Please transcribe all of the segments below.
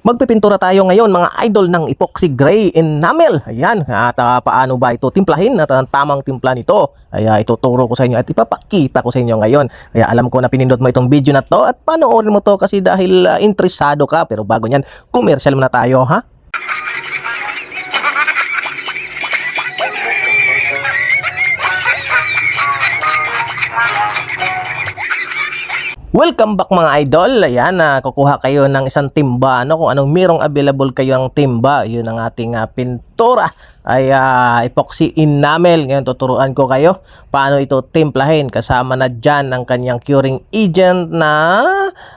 Magpipintura tayo ngayon mga idol ng epoxy gray enamel. Ayan, at ah, paano ba ito timplahin at ang tamang timpla nito? Ay ah, ituturo ko sa inyo at ipapakita ko sa inyo ngayon. Kaya alam ko na pinindot mo itong video na to at panoorin mo to kasi dahil ah, interesado ka. Pero bago niyan, commercial muna tayo ha? Welcome back mga idol. Ayan, na kukuha kayo ng isang timba. Ano, kung anong mirong available kayo ang timba. Yun ang ating ah, pintura. Ay ah, epoxy enamel. Ngayon tuturuan ko kayo paano ito timplahin. Kasama na dyan ang kanyang curing agent na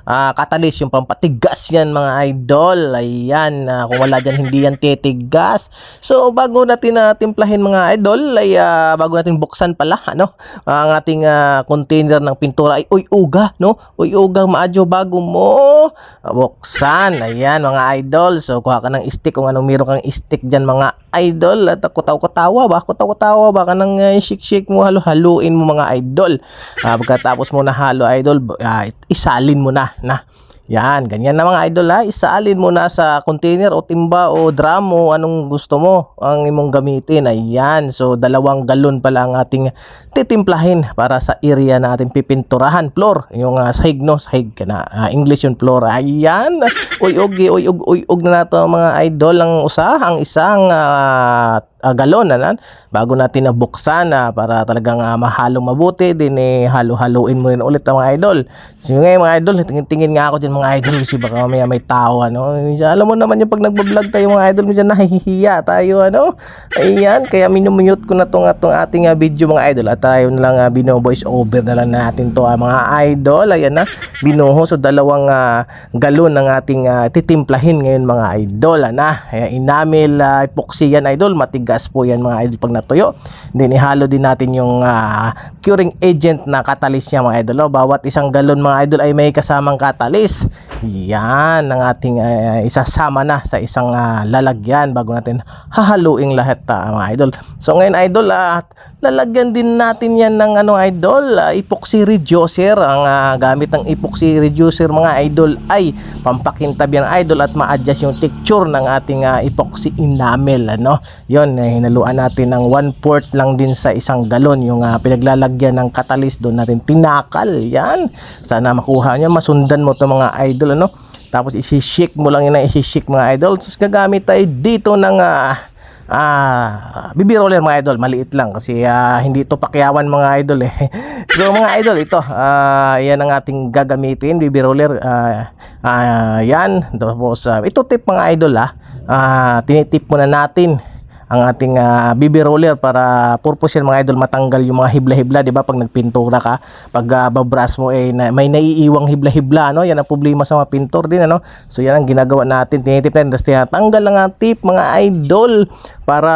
ah, catalyst. Yung pampatigas yan mga idol. Ayan, ah, kung wala dyan hindi yan titigas. So bago natin na timplahin mga idol, ay ah, bago natin buksan pala, ano, ang ating ah, container ng pintura ay uy uga, no? Uy uga maadyo bago mo buksan. Ayan mga idol. So kuha ka ng stick kung anong meron kang stick diyan mga idol at kutaw-kutawa ba? Kutaw-kutawa ba ka nang uh, shake-shake mo halo-haluin mo mga idol. Ah, pagkatapos mo na halo idol, ah, isalin mo na na yan, ganyan na mga idol ha. Isaalin mo na sa container o timba o drum o anong gusto mo ang imong gamitin. Ayan. So, dalawang galon pala ang ating titimplahin para sa area na ating pipinturahan. Floor. Yung uh, sahig no. Sahig ka na. Ah, English yung floor. Ayan. Uy, ug, uy, ug, uy, ug na nato mga idol. Ang usa, ang isang ah, ah, galon na bago natin nabuksan na para talagang ah, mahalo mabuti din eh halo-haluin mo rin ulit ang mga idol. So ngayon mga idol, tingin-tingin nga ako diyan mga idol kasi baka mamaya may tao ano. Alam mo naman yung pag nagba-vlog tayo mga idol, minsan nahihiya tayo ano. Ayan, kaya minumute ko na tong atong ating ah, video mga idol at tayo na lang uh, bino voice over na lang natin to ah, mga idol. Ayan na, binuho so dalawang ah, galon ng ating ah, titimplahin ngayon mga idol. Ana, Ayan, enamel ah, epoxy yan idol, matigas po yan mga idol pag natuyo. Then ihalo din natin yung ah, curing agent na catalyst niya mga idol. Oh. Bawat isang galon mga idol ay may kasamang catalyst. Yan ang ating ah, isasama na sa isang ah, lalagyan bago natin hahaluing lahat ah, mga idol. So ngayon idol at lalagyan din natin yan ng ano idol, ah, epoxy reducer. Ang ah, gamit ng epoxy reducer mga idol ay pampakintab yan idol at ma-adjust yung texture ng ating ah, epoxy enamel ano. Yon eh, hinaluan natin ng 1 4 lang din sa isang galon yung ah, pinaglalagyan ng catalyst doon natin tinakal. Yan. Sana makuha niyo masundan mo to mga idol ano. Tapos isi-shake mo lang yun na isi-shake mga idol. Tapos gagamit tayo dito ng ah, Ah, BB roller mga idol, maliit lang kasi ah, hindi ito pakyawan mga idol eh. so mga idol, ito, ah, yan ang ating gagamitin, BB roller. Ah, ah, yan, tapos ah, ito tip mga idol ah. Ah, tinitip muna natin ang ating ah, BB roller para purpose yan mga idol matanggal yung mga hibla-hibla, 'di ba? Pag nagpintura ka, pag uh, babras mo eh na, may naiiwang hibla-hibla, no? Yan ang problema sa mga pintor din ano. So yan ang ginagawa natin, tinitip natin, tapos tinatanggal lang ang tip mga idol para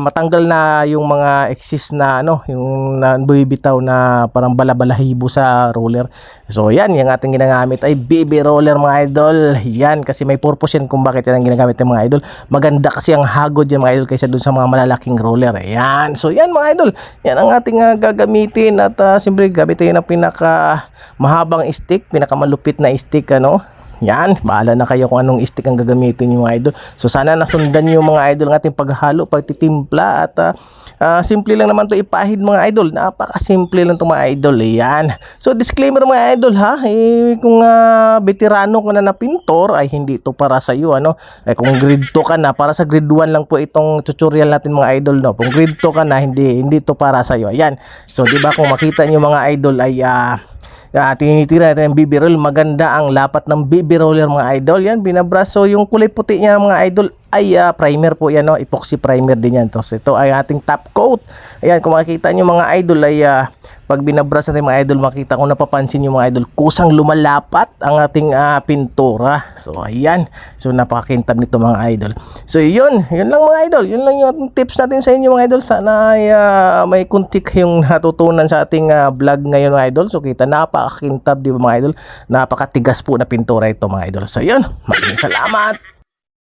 matanggal na yung mga excess na ano, yung na bumibitaw na parang balabalahibo sa roller. So yan, yung ating ginagamit ay BB roller mga idol. Yan kasi may purpose yan kung bakit yan ang ginagamit ng mga idol. Maganda kasi ang hagod yan mga idol kaysa dun sa mga malalaking roller. Ayan. So yan mga idol. Yan ang ating uh, gagamitin at uh, siyempre gamitin ang pinaka mahabang stick, pinaka malupit na stick ano. Yan, bahala na kayo kung anong stick ang gagamitin mga idol. So sana nasundan niyo mga idol ng ating paghalo, pagtitimpla at uh, uh, simple lang naman to ipahid mga idol. Napaka-simple lang to mga idol. Yan. So disclaimer mga idol ha, eh, kung uh, veterano ka na na pintor ay hindi to para sa iyo ano. Eh, kung grade 2 ka na, para sa grade 1 lang po itong tutorial natin mga idol no. Kung grade 2 ka na, hindi hindi to para sa iyo. Ayan. So di ba kung makita niyo mga idol ay uh, Uh, tinitira natin ang BB roll. Maganda ang lapat ng BB roller mga idol. Yan, binabraso. Yung kulay puti niya mga idol ay uh, primer po yan. No? Epoxy primer din yan. Tapos ito ay ating top coat. Ayan, kung makikita nyo mga idol ay uh, pag binabras natin mga idol, makita ko napapansin yung mga idol, kusang lumalapat ang ating uh, pintura. So, ayan. So, napakakintab nito mga idol. So, yun. Yun lang mga idol. Yun lang yung tips natin sa inyo mga idol. Sana ay uh, may kuntik yung natutunan sa ating uh, vlog ngayon mga idol. So, kita napakakintab di ba mga idol? Napakatigas po na pintura ito mga idol. So, yun. Maraming salamat.